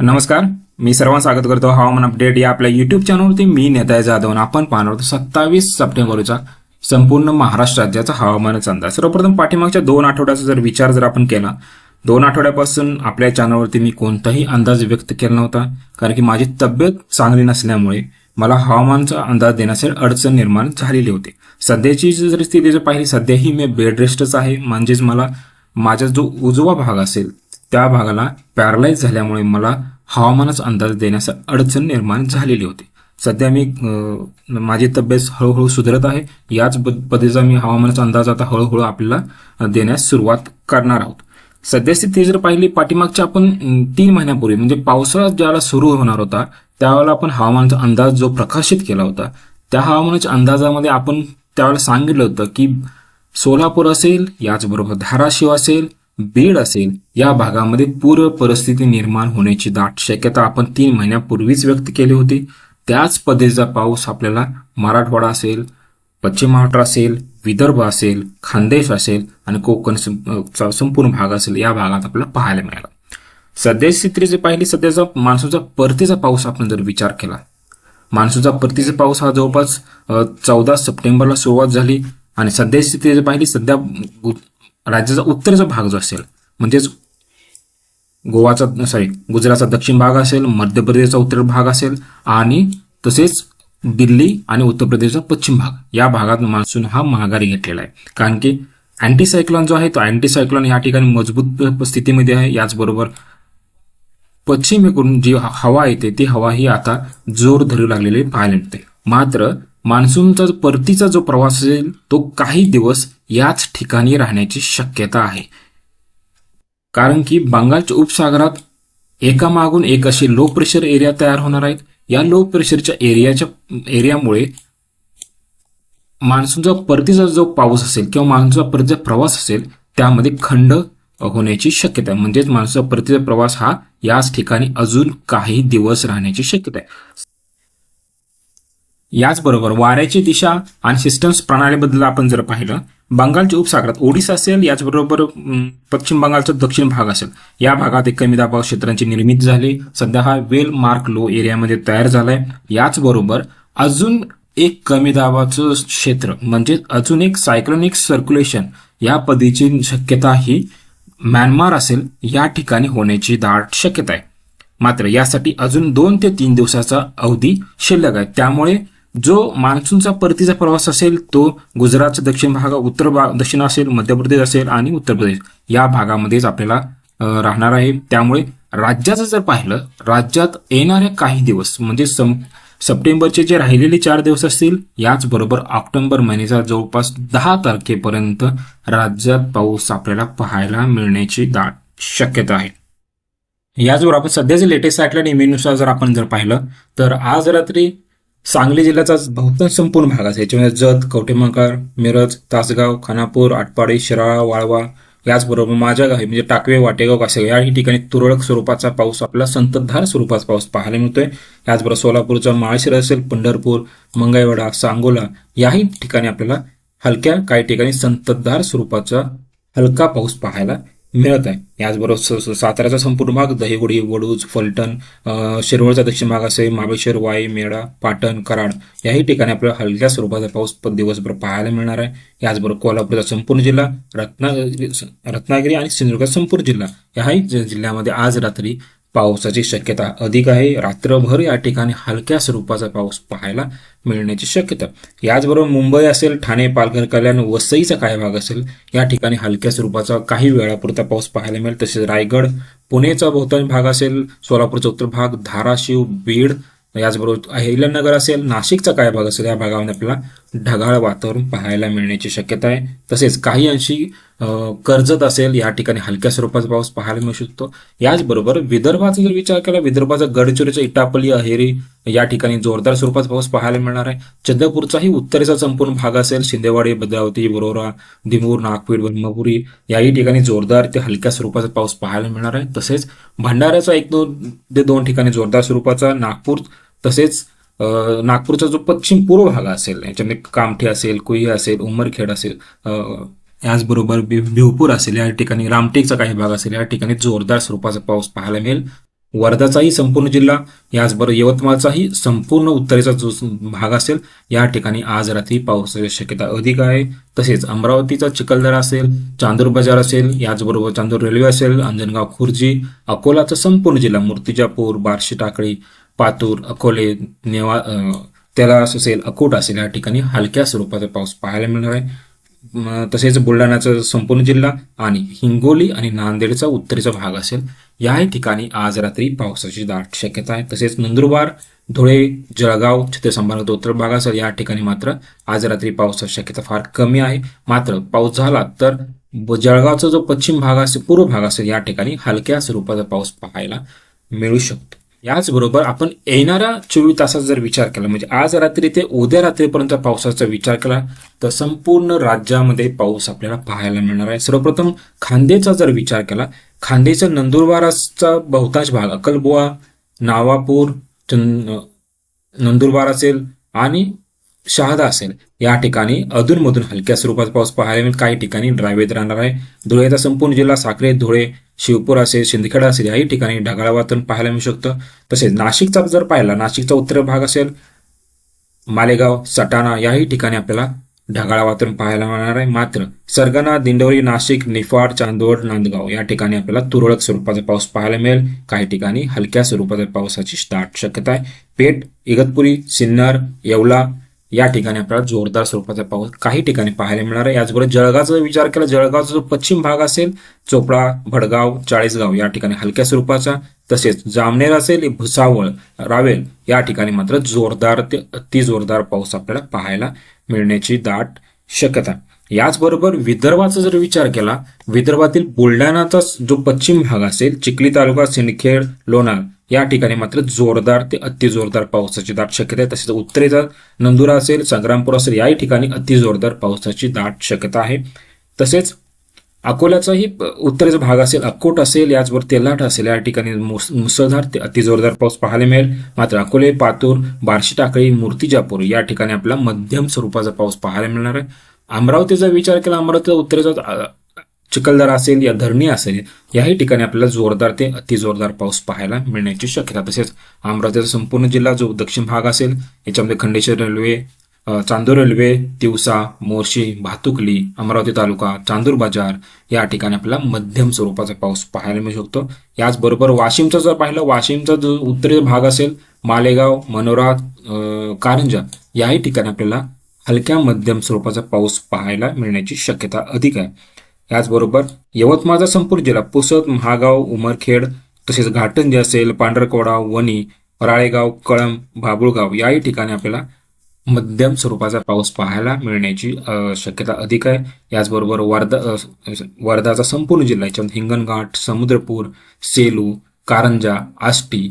नमस्कार मी सर्वांना स्वागत करतो. हवामान अपडेट या आपल्या युट्यूब चॅनलवरती मी नेता जाधव आपण पाहणार आहोत सत्तावीस सप्टेंबरचा संपूर्ण महाराष्ट्र राज्याचा हवामानाचा अंदाज. सर्वप्रथम पाठीमागच्या दोन आठवड्याचा जर विचार जर आपण केला दोन आठवड्यापासून आपल्या चॅनलवरती मी कोणताही अंदाज व्यक्त केला नव्हता कारण की माझी तब्येत चांगली नसल्यामुळे मला हवामानचा अंदाज देण्यासाठी अडचण निर्माण झालेली होती. सध्याची जर स्थिती जर पाहिली सध्याही मी बेड रेस्टच आहे. म्हणजेच मला माझा जो उजवा भाग असेल त्या भागाला पॅरलाईज झाल्यामुळे मला हवामानाचा अंदाज देण्यास अडचण निर्माण झालेली होती. सध्या मी माझी तब्येत हळूहळू सुधरत आहे. याच पद्धतीचा मी हवामानाचा अंदाज आता हळूहळू आपल्याला देण्यास सुरुवात करणार आहोत. सध्या स्थिती जर पाहिली पाठीमागच्या आपण तीन महिन्यापूर्वी म्हणजे पावसाळा ज्यावेळेला सुरू होणार होता त्यावेळेला आपण हवामानाचा अंदाज जो प्रकाशित केला होता त्या हवामानाच्या अंदाजामध्ये आपण त्यावेळेला सांगितलं होतं की सोलापूर असेल याचबरोबर धाराशिव असेल बीड असेल या भागामध्ये पूर परिस्थिती निर्माण होण्याची दाट शक्यता आपण तीन महिन्यापूर्वीच व्यक्त केली होती. त्याच पद्धतीचा पाऊस आपल्याला मराठवाडा असेल पश्चिम महाराष्ट्र असेल विदर्भ असेल खानदेश असेल आणि कोकण संपूर्ण भाग असेल या भागात आपल्याला पाहायला मिळाला. सध्या जे पाहिली सध्याचा मान्सूनचा परतीचा पाऊस आपण जर विचार केला मान्सूनचा परतीचा पाऊस हा जवळपास चौदा सप्टेंबरला सुरुवात झाली आणि सध्या स्थिती जर पाहिली सध्या राज्याचा उत्तरेचा भाग जो असेल म्हणजेच गोवाचा सॉरी गुजरातचा दक्षिण भाग असेल मध्य प्रदेशचा उत्तर भाग असेल आणि तसेच दिल्ली आणि उत्तर प्रदेशचा पश्चिम भाग. या भागात मान्सून हा माघारी घेतलेला आहे. कारण की अँटीसायक्लॉन जो आहे तो अँटीसायक्लॉन या ठिकाणी मजबूत स्थितीमध्ये आहे. याचबरोबर पश्चिमेकडून जी हवा येते ती हवा ही आता जोर धरू लागलेली पाहायला मिळते. मात्र मान्सूनचा जो परतीचा जो प्रवास असेल तो काही दिवस याच ठिकाणी राहण्याची शक्यता आहे. कारण की बंगालच्या उपसागरात एकामागून एक असे लो प्रेशर एरिया तयार होणार आहेत. या लो प्रेशरच्या एरियाच्या एरियामुळे मान्सूनचा परतीचा जो पाऊस असेल किंवा मान्सूनचा परतीचा प्रवास असेल त्यामध्ये खंड होण्याची शक्यता आहे. म्हणजेच मान्सूनचा परतीचा प्रवास हा याच ठिकाणी अजून काही दिवस राहण्याची शक्यता आहे. याचबरोबर वाऱ्याची दिशा आणि सिस्टम्स प्रणालीबद्दल आपण जर पाहिलं बंगालच्या उपसागरात ओडिसा असेल याचबरोबर पश्चिम बंगालचा दक्षिण भाग असेल या भागात एक कमी दाबाव क्षेत्रांची निर्मिती झाली. सध्या हा वेल मार्क लो एरियामध्ये तयार झालाय. याचबरोबर अजून एक कमी दाबाचं क्षेत्र म्हणजे अजून एक सायक्लोनिक सर्क्युलेशन या पद्धतीची शक्यता ही म्यानमार असेल या ठिकाणी होण्याची दाट शक्यता आहे. मात्र यासाठी अजून दोन ते तीन दिवसाचा अवधी शिल्लक आहे. त्यामुळे जो मान्सूनचा परतीचा प्रवास असेल तो गुजरातचा दक्षिण भाग उत्तर भाग दक्षिण असेल मध्य प्रदेश असेल आणि उत्तर प्रदेश या भागामध्येच आपल्याला राहणार आहे. त्यामुळे राज्याचं जर पाहिलं राज्यात येणारे काही दिवस म्हणजे सम सप्टेंबरचे जे राहिलेले चार दिवस असतील याचबरोबर ऑक्टोबर महिन्याचा जवळपास दहा तारखेपर्यंत राज्यात पाऊस आपल्याला पाहायला मिळण्याची दाट शक्यता आहे. याचबरोबर आपण सध्याचे लेटेस्ट सॅटेलाइट नेहमीनुसार जर आपण जर पाहिलं तर आज रात्री सांगली जिल्ह्याचा बहुतांश संपूर्ण भाग असेल याच्यामध्ये जत कवटेमंकार मिरज तासगाव खानापूर आटपाडी शिराळा वाळवा याचबरोबर माझ्या गावी म्हणजे टाकवे वाटेगाव कासेगाव याही ठिकाणी तुरळक स्वरूपाचा पाऊस आपल्याला संततधार स्वरूपाचा पाऊस पाहायला मिळतोय. याचबरोबर सोलापूरचा माळशिर असेल पंढरपूर मंगळवेढा सांगोला याही ठिकाणी आपल्याला हलक्या काही ठिकाणी संततधार स्वरूपाचा हलका पाऊस पाहायला मिळत आहे. याचबरोबर साताऱ्याचा संपूर्ण भाग दहीगुडी वडूज फलटण शिरवळचा दक्षिण भाग असेल महाबळेश्वर वाई मेळा पाटण कराड याही ठिकाणी आपल्याला हलक्या स्वरूपाचा पाऊस दिवसभर पाहायला मिळणार आहे. याचबरोबर कोल्हापूरचा संपूर्ण जिल्हा रत्नागिरी रत्नागिरी आणि सिंधुदुर्गचा संपूर्ण जिल्हा याही जिल्ह्यामध्ये आज रात्री पावसाची शक्यता अधिक आहे. रात्रभर या ठिकाणी हलक्या स्वरूपाचा पाऊस पाहायला मिळण्याची शक्यता. याचबरोबर मुंबई असेल ठाणे पालघर कल्याण वसईचा काही भाग असेल या ठिकाणी हलक्या स्वरूपाचा काही वेळापुरता पाऊस पाहायला मिळेल. तसेच रायगड पुणेचा बहुतांश भाग असेल सोलापूरचा उत्तर भाग धाराशिव बीड याचबरोबर अहिल्यानगर असेल नाशिकचा काय भाग असेल या भागामध्ये आपल्याला ढगाळ वातावरण पाहायला मिळण्याची शक्यता आहे. तसेच काही अंशी कर्जत असेल या ठिकाणी हलक्या स्वरूपाचा पाऊस पाहायला मिळू शकतो. याचबरोबर विदर्भाचा जर विचार केला विदर्भाचा गडचिरोलीचा इटापल्ली अहेरी या ठिकाणी जोरदार स्वरूपाचा पाऊस पाहायला मिळणार आहे. चंद्रपूरचाही उत्तरेचा संपूर्ण भाग असेल शिंदेवाडी भद्रावती बरोरा दिमूर नागपूर ब्रह्मपुरी याही ठिकाणी जोरदार ते हलक्या स्वरूपाचा पाऊस पाहायला मिळणार आहे. तसेच भंडाऱ्याचा एक दोन ते दोन ठिकाणी जोरदार स्वरूपाचा नागपूर तसेच नागपूरचा जो पश्चिम पूर्व भाग असेल याच्यामध्ये कामठी असेल कुही असेल उमरखेड असेल याचबरोबर बि- भिवपूर असेल या ठिकाणी रामटेकचा काही भाग असेल या ठिकाणी जोरदार स्वरूपाचा पाऊस पाहायला मिळेल. वर्धाचाही संपूर्ण जिल्हा याचबरोबर यवतमाळचाही संपूर्ण उत्तरेचा जो भाग असेल या ठिकाणी आज रात्री पावसाची शक्यता अधिक आहे. तसेच अमरावतीचा चिखलदरा असेल चांदूर बाजार असेल याचबरोबर चांदूर रेल्वे असेल अंजनगाव खुर्जी अकोलाचा संपूर्ण जिल्हा मूर्तिजापूर बार्शी टाकळी पातूर अकोले नेवा त्याला असेल अकोट असेल या ठिकाणी हलक्या स्वरूपाचा पाऊस पाहायला मिळणार आहे. तसेच बुलढाण्याचा संपूर्ण जिल्हा आणि हिंगोली आणि नांदेडचा उत्तरेचा भाग असेल. याही ठिकाणी आज रात्री पावसाची दाट शक्यता आहे. तसेच नंदुरबार धुळे जळगाव छत्रसंभारचा उत्तर भाग असेल या ठिकाणी मात्र आज रात्री पावसाची शक्यता फार कमी आहे. मात्र पाऊस झाला तर जळगावचा जो पश्चिम भाग असेल पूर्व भाग असेल या ठिकाणी हलक्या स्वरूपाचा पाऊस पाहायला मिळू शकतो. याचबरोबर आपण येणाऱ्या चोवीस तासाचा जर विचार केला म्हणजे आज रात्री ते उद्या रात्रीपर्यंत पावसाचा विचार केला तर संपूर्ण राज्यामध्ये पाऊस आपल्याला पाहायला मिळणार आहे. सर्वप्रथम खांदेचा जर विचार केला खांदेचा नंदुरबाराचा बहुतांश भाग अकलबुवा नावापूर चंद नंदुरबार असेल आणि शहादा असेल. या ठिकाणी अधूनमधून हलक्या स्वरूपात पाऊस पाहायला मिळेल. काही ठिकाणी ड्रायवेत राहणार आहे. धुळेचा संपूर्ण जिल्हा साखरे धुळे शिवपूर असेल शिंदखेडा असेल याही ठिकाणी ढगाळ वातावरण पाहायला मिळू शकतं. तसेच नाशिकचा जर पाहिला नाशिकचा उत्तर भाग असेल मालेगाव सटाणा याही ठिकाणी आपल्याला ढगाळ वातावरण पाहायला मिळणार आहे. मात्र सरगणा दिंडोरी नाशिक निफाड चांदवड नांदगाव या ठिकाणी आपल्याला तुरळक स्वरूपाचा पाऊस पाहायला मिळेल. काही ठिकाणी हलक्या स्वरूपाच्या पावसाची स्टार्ट शक्यता आहे. पेठ इगतपुरी सिन्नर येवला या ठिकाणी आपल्याला जोरदार स्वरूपाचा पाऊस काही ठिकाणी पाहायला मिळणार आहे. याचबरोबर जळगावचा जर विचार केला जळगावचा जो पश्चिम भाग असेल चोपडा भडगाव चाळीसगाव या ठिकाणी हलक्या स्वरूपाचा. तसेच जामनेर असेल भुसावळ रावेल या ठिकाणी मात्र जोरदार ते अति जोरदार पाऊस आपल्याला पाहायला मिळण्याची दाट शक्यता. याचबरोबर विदर्भाचा जर विचार केला विदर्भातील बुलढाणाचा जो पश्चिम भाग असेल चिखली तालुका सिंदखेड लोणार या ठिकाणी मात्र जोरदार ते अति जोरदार पावसाची दाट शक्यता आहे. तसेच उत्तरेचा नंदुरा असेल संग्रामपूर असेल याही ठिकाणी अति जोरदार पावसाची दाट शक्यता आहे. तसेच अकोल्याचाही प- उत्तरेचा भाग असेल अक्कोट असेल याचबरोबर तेलाट असेल या ठिकाणी मुस- मुसळधार ते अति जोरदार पाऊस पाहायला मिळेल. मात्र अकोले पातूर बार्शी टाकळी मूर्तिजापूर या ठिकाणी आपला मध्यम स्वरूपाचा पाऊस पाहायला मिळणार आहे. अमरावतीचा विचार केला अमरावतीचा उत्तरेचा चिखलदरा असेल या धरणी असेल याही ठिकाणी आपल्याला जोरदार ते अति जोरदार पाऊस पाहायला मिळण्याची शक्यता तसेच अमरावतीचा संपूर्ण जिल्हा जो दक्षिण भाग असेल याच्यामध्ये खंडेश्वर रेल्वे चांदूर रेल्वे तिवसा मोर्शी भातुकली अमरावती तालुका चांदूर बाजार या ठिकाणी आपल्याला मध्यम स्वरूपाचा पाऊस पाहायला मिळू शकतो. याचबरोबर वाशिमचा जर पाहिलं वाशिमचा जो उत्तरेचा भाग असेल मालेगाव मनोरा कारंजा याही ठिकाणी आपल्याला हलक्या मध्यम स्वरूपाचा पाऊस पाहायला मिळण्याची शक्यता अधिक आहे. याचबरोबर यवतमाळचा संपूर्ण जिल्हा पुसद महागाव उमरखेड तसेच घाटंजी असेल पांढरकोडा वणी राळेगाव कळंब बाबुळगाव याही ठिकाणी आपल्याला मध्यम स्वरूपाचा पाऊस पाहायला मिळण्याची शक्यता अधिक आहे. याचबरोबर वर्धा वर्धाचा संपूर्ण जिल्हा याच्यामध्ये हिंगणघाट समुद्रपूर सेलू कारंजा आष्टी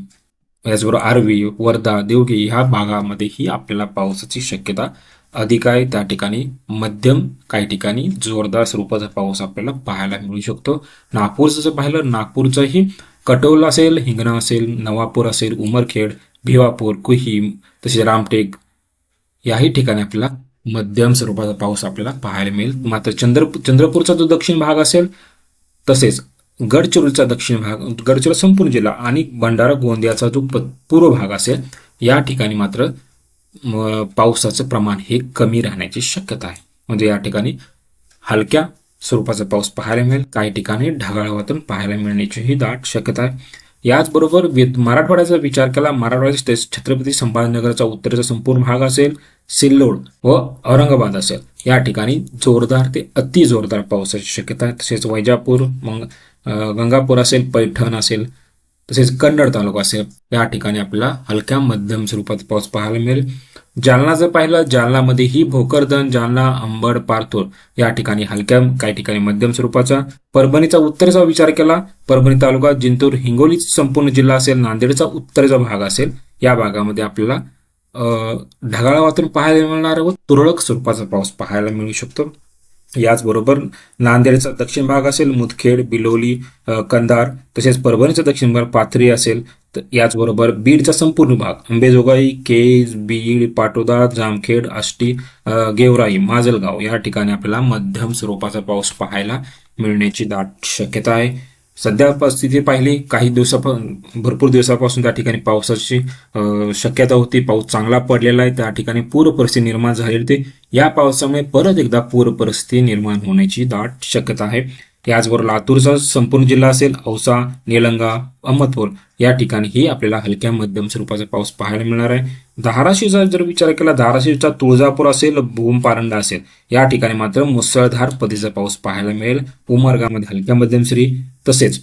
याचबरोबर आर्वी वर्धा देवगी ह्या भागामध्येही आपल्याला पावसाची शक्यता अधिक आहे. त्या ठिकाणी मध्यम काही ठिकाणी जोरदार स्वरूपाचा पाऊस आपल्याला पाहायला मिळू शकतो. नागपूरचं जर पाहिलं नागपूरचंही कटोल असेल हिंगणा असेल नवापूर असेल उमरखेड भिवापूर कुहीम तसेच रामटेक याही ठिकाणी आपल्याला मध्यम स्वरूपाचा पाऊस आपल्याला पाहायला मिळेल. मात्र चंद्र चंद्रपूरचा जो दक्षिण भाग असेल तसेच गडचिरोलीचा दक्षिण भाग गडचिरोली संपूर्ण जिल्हा आणि भंडारा गोंदियाचा जो पूर्व भाग असेल या ठिकाणी मात्र पावसाचं प्रमाण हे कमी राहण्याची शक्यता आहे. म्हणजे या ठिकाणी हलक्या स्वरूपाचा पाऊस पाहायला मिळेल काही ठिकाणी ढगाळ वातावरण पाहायला मिळण्याचीही दाट शक्यता आहे. याचबरोबर वि- मराठवाड्याचा विचार केला मराठवाड्याचे छत्रपती संभाजीनगरचा उत्तरेचा संपूर्ण भाग असेल सिल्लोड व औरंगाबाद असेल या ठिकाणी जोरदार ते अति जोरदार पावसाची शक्यता आहे. तसेच वैजापूर मग गंगापूर असेल पैठण असेल तसेच कन्नड तालुका असेल या ठिकाणी आपल्याला हलक्या मध्यम स्वरूपात पाऊस पाहायला मिळेल. जालना जर पाहिलं जालनामध्येही भोकरदन जालना अंबड पारतूर या ठिकाणी हलक्या काही ठिकाणी मध्यम स्वरूपाचा. परभणीचा उत्तरेचा विचार केला परभणी तालुका जिंतूर हिंगोली संपूर्ण जिल्हा असेल नांदेडचा उत्तरेचा भाग असेल या भागामध्ये आपल्याला ढगाळा ढगाळ वातावरण पाहायला मिळणार व तुरळक स्वरूपाचा पाऊस पाहायला मिळू शकतो. याचबरोबर नांदेडचा दक्षिण भाग असेल मुदखेड बिलोली कंधार तसेच परभणीचा दक्षिण भाग पाथरी असेल तर याचबरोबर बीडचा संपूर्ण भाग अंबेजोगाई केज बीड पाटोदा जामखेड आष्टी गेवराई माजलगाव या ठिकाणी आपल्याला मध्यम स्वरूपाचा पाऊस पाहायला मिळण्याची दाट शक्यता आहे. सध्या परिस्थिती पाहिली काही दिवसा भरपूर दिवसापासून त्या ठिकाणी पावसाची शक्यता होती. पाऊस चांगला पडलेला आहे. त्या ठिकाणी पूर परिस्थिती निर्माण झालेली होती. या पावसामुळे परत एकदा पूर परिस्थिती निर्माण होण्याची दाट शक्यता आहे. त्याचबरोबर लातूरचा संपूर्ण जिल्हा असेल औसा निलंगा अहमदपूर या ठिकाणीही आपल्याला हलक्या मध्यम स्वरूपाचा पाऊस पाहायला मिळणार आहे. धाराशिवचा जर विचार केला धाराशिवचा तुळजापूर असेल भूम पारंडा असेल या ठिकाणी मात्र मुसळधार पद्धतीचा पाऊस पाहायला मिळेल. उमरगामध्ये हलक्या मध्यम श्री तसेच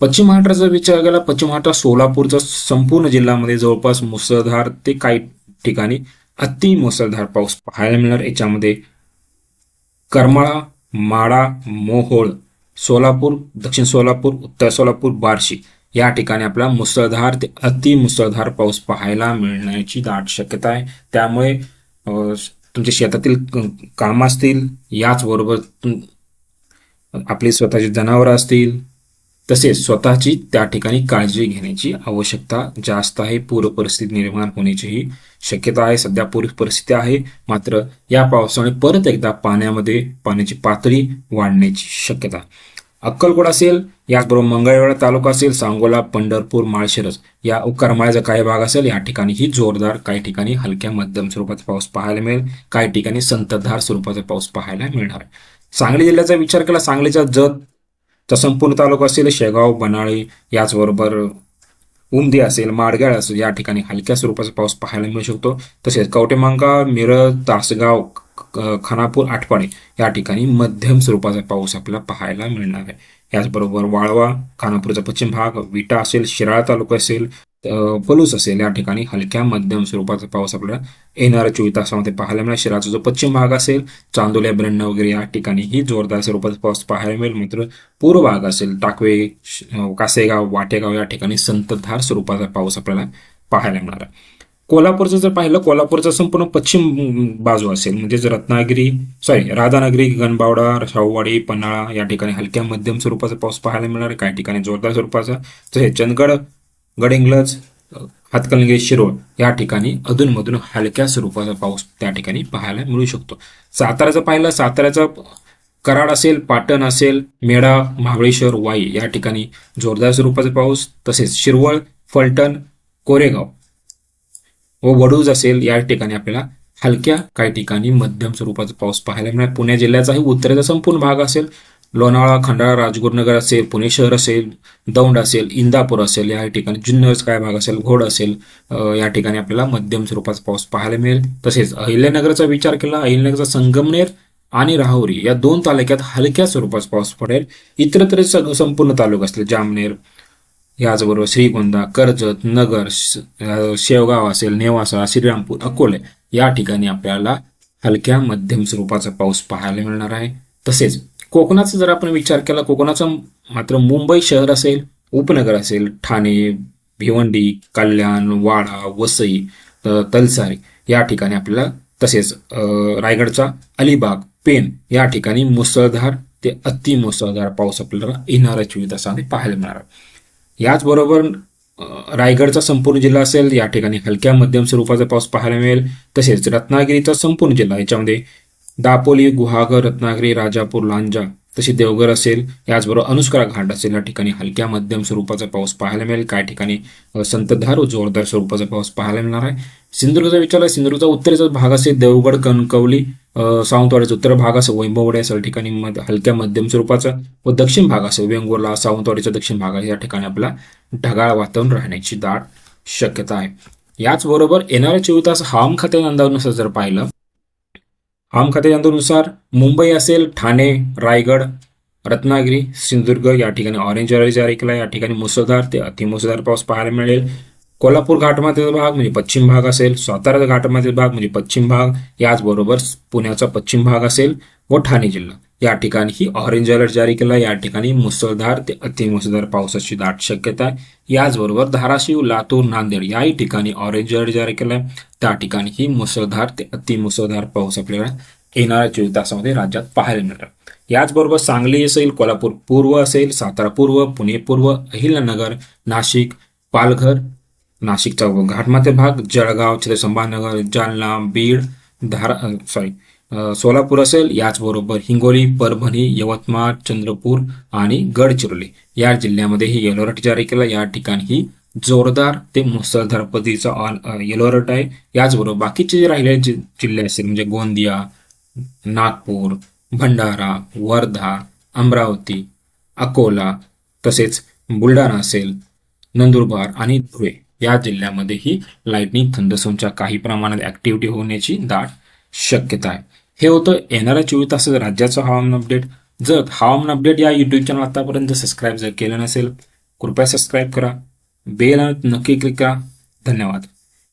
पश्चिम महाराष्ट्राचा विचार केला पश्चिम महाराष्ट्र सोलापूरचा संपूर्ण जिल्ह्यामध्ये जवळपास मुसळधार ते काही ठिकाणी अति मुसळधार पाऊस पाहायला मिळणार. याच्यामध्ये करमाळा माळा मोहोळ सोलापूर दक्षिण सोलापूर उत्तर सोलापूर बार्शी. या ठिकाणी आपला मुसळधार ते अति मुसळधार पाऊस पाहायला मिळण्याची दाट शक्यता आहे. त्यामुळे तुमच्या शेतातील काम कामं असतील याचबरोबर आपली स्वतःची जनावरं असतील तसेच स्वतःची त्या ठिकाणी काळजी घेण्याची आवश्यकता जास्त आहे. पूर परिस्थिती निर्माण होण्याचीही शक्यता आहे. सध्या पूर परिस्थिती आहे. मात्र या पावसामुळे परत एकदा पाण्यामध्ये पाण्याची पातळी वाढण्याची शक्यता. अक्कलकोट असेल याचबरोबर मंगळवेढा तालुका असेल सांगोला पंढरपूर माळशिरस या उकारमाळ्याचा काही भाग असेल या ठिकाणीही जोरदार काही ठिकाणी हलक्या मध्यम स्वरूपाचा पाऊस पाहायला मिळेल. काही ठिकाणी संततधार स्वरूपाचा पाऊस पाहायला मिळणार सांगली जिल्ह्याचा विचार केला सांगलीचा जत तर संपूर्ण तालुका असेल शेगाव बनाळी याचबरोबर उमदी असेल माडगाळ असेल या ठिकाणी हलक्या स्वरूपाचा पाऊस पाहायला मिळू शकतो. तसेच कवटेमांका मिरज तासगाव खानापूर आठवाडे या ठिकाणी मध्यम स्वरूपाचा पाऊस आपल्याला पाहायला मिळणार आहे. याचबरोबर वाळवा खानापूरचा पश्चिम भाग विटा असेल शिराळा तालुका असेल पलूस असेल या ठिकाणी. हलक्या मध्यम स्वरूपाचा पाऊस आपल्याला येणाऱ्या चोवीस तासामध्ये. पाहायला मिळेल शिराचा जो पश्चिम भाग असेल चांदोल्या ब्रण्ण वगैरे या ठिकाणी ही जोरदार स्वरूपाचा पाऊस पाहायला मिळेल. मात्र पूर्व भाग असेल टाकवे कासेगाव वाटेगाव या ठिकाणी संततधार स्वरूपाचा पाऊस आपल्याला पाहायला मिळणार आहे. कोल्हापूरचं जर पाहिलं कोल्हापूरचा संपूर्ण पश्चिम बाजू असेल म्हणजेच रत्नागिरी सॉरी राधानगरी गणबावडा शाहूवाडी पन्हाळा या ठिकाणी हलक्या मध्यम स्वरूपाचा पाऊस पाहायला मिळणार आहे. काही ठिकाणी जोरदार स्वरूपाचा तसेच चंदगड गडिंग्लज हातकणंगले शिरोळ या ठिकाणी अधूनमधून हलक्या स्वरूपाचा पाऊस त्या ठिकाणी पाहायला मिळू शकतो. साताऱ्याचं पाहिलं साताऱ्याचा कराड असेल पाटण असेल मेढा महाबळेश्वर वाई या ठिकाणी जोरदार स्वरूपाचा पाऊस. तसेच शिरवळ फलटण कोरेगाव व वडूज असेल या ठिकाणी आपल्याला हलक्या काही ठिकाणी मध्यम स्वरूपाचा पाऊस पाहायला मिळणार. पुणे जिल्ह्याचाही उत्तरेचा संपूर्ण भाग असेल लोणावळा खंडाळा राजगुरुनगर असेल पुणे शहर असेल दौंड असेल इंदापूर असेल या ठिकाणी जुन्नरचा काय भाग असेल घोड असेल या ठिकाणी आपल्याला मध्यम स्वरूपाचा पाऊस पाहायला मिळेल. तसेच अहिल्यानगरचा विचार केला अहिल्यानगरचा संगमनेर आणि राहुरी या दोन तालुक्यात हलक्या स्वरूपाचा पाऊस पडेल. इतरत्र संपूर्ण तालुका असतील जामनेर याचबरोबर श्रीगोंदा कर्जत नगर शेवगाव असेल नेवासा श्रीरामपूर अकोले या ठिकाणी आपल्याला हलक्या मध्यम स्वरूपाचा पाऊस पाहायला मिळणार आहे. तसेच कोकणाचा जर आपण विचार केला कोकणाचा मात्र मुंबई शहर असेल उपनगर असेल ठाणे भिवंडी कल्याण वाडा वसई तलसारी या ठिकाणी आपल्याला तसेच रायगडचा अलिबाग पेन या ठिकाणी मुसळधार ते अति मुसळधार पाऊस आपल्याला येणाऱ्या चोवीस तासामध्ये पाहायला मिळणार याचबरोबर रायगडचा संपूर्ण जिल्हा असेल या ठिकाणी हलक्या मध्यम स्वरूपाचा पाऊस पाहायला मिळेल. तसेच रत्नागिरीचा संपूर्ण जिल्हा याच्यामध्ये दापोली गुहागर रत्नागिरी राजापूर लांजा तशी देवघर असेल याचबरोबर अनुस्करा घाट असेल या ठिकाणी हलक्या मध्यम स्वरूपाचा पाऊस पाहायला मिळेल. काही ठिकाणी संततधार व जोरदार स्वरूपाचा पाऊस पाहायला मिळणार आहे? सिंधुदुर्गचा विचार आहे सिंधुदुर्गचा उत्तरेचा भाग असेल देवगड कणकवली सावंतवाडीचा उत्तर भाग असेल वैभववाडी असेल ठिकाणी हलक्या मध्यम स्वरूपाचा व दक्षिण भाग असेल वेंगुर्ला सावंतवाडीचा दक्षिण भाग आहे या ठिकाणी आपला ढगाळ वातावरण राहण्याची दाट शक्यता आहे. याचबरोबर येणाऱ्या चोवीस तास हवामान खात्याच्या अंदाजानुसार जर पाहिलं हवामान खात्याच्या अंदाजानुसार मुंबई असेल ठाणे रायगड रत्नागिरी सिंधुदुर्ग या ठिकाणी ऑरेंज अलर्ट जारी केला या ठिकाणी मुसळधार ते अतिमुसळधार पाऊस पाहायला मिळेल. कोल्हापूर घाटमाथ्याचा भाग म्हणजे पश्चिम भाग असेल सातारा घाटमाथ्याचा भाग म्हणजे पश्चिम भाग याचबरोबर पुण्याचा पश्चिम भाग असेल व ठाणे जिल्हा. या ठिकाणी ही ऑरेंज अलर्ट जारी केला या ठिकाणी मुसळधार ते अतिमुसळधार पावसाची दाट शक्यता आहे. याचबरोबर धाराशिव लातूर नांदेड याही ठिकाणी ऑरेंज अलर्ट जारी केला त्या ठिकाणी ही मुसळधार ते अतिमुसळधार पाऊस आपल्याला येणाऱ्या चोवीस तासामध्ये राज्यात पाहायला मिळणार. याचबरोबर सांगली असेल कोल्हापूर पूर्व असेल सातारा पूर्व पुणे पूर्व अहिल्यानगर नाशिक पालघर नाशिकचा घाटमाथे भाग जळगाव छत्रसंभानगर जालना बीड धारा सॉरी सोलापूर असेल याचबरोबर हिंगोली परभणी यवतमाळ चंद्रपूर आणि गडचिरोली. या जिल्ह्यामध्येही येलो अलर्ट जारी केला. या ठिकाणी ही जोरदार ते मुसळधार पद्धतीचा ऑन येलो अलर्ट आहे. याचबरोबर बाकीचे जे राहिलेले जि- जिल्हे असेल म्हणजे गोंदिया नागपूर भंडारा वर्धा अमरावती अकोला तसेच बुलढाणा असेल नंदुरबार आणि धुळे. या जिल्ह्यामध्येही लाईटनिंग थंडसोनच्या काही प्रमाणात ऍक्टिव्हिटी होण्याची दाट शक्यता आहे. हे होतं येणाऱ्या चोवीस तासात राज्याचं हवामान अपडेट जर हवामान अपडेट या युट्यूब चॅनल आतापर्यंत सबस्क्राईब जर केलं नसेल कृपया सबस्क्राईब करा. बेल नक्की क्लिक करा. धन्यवाद.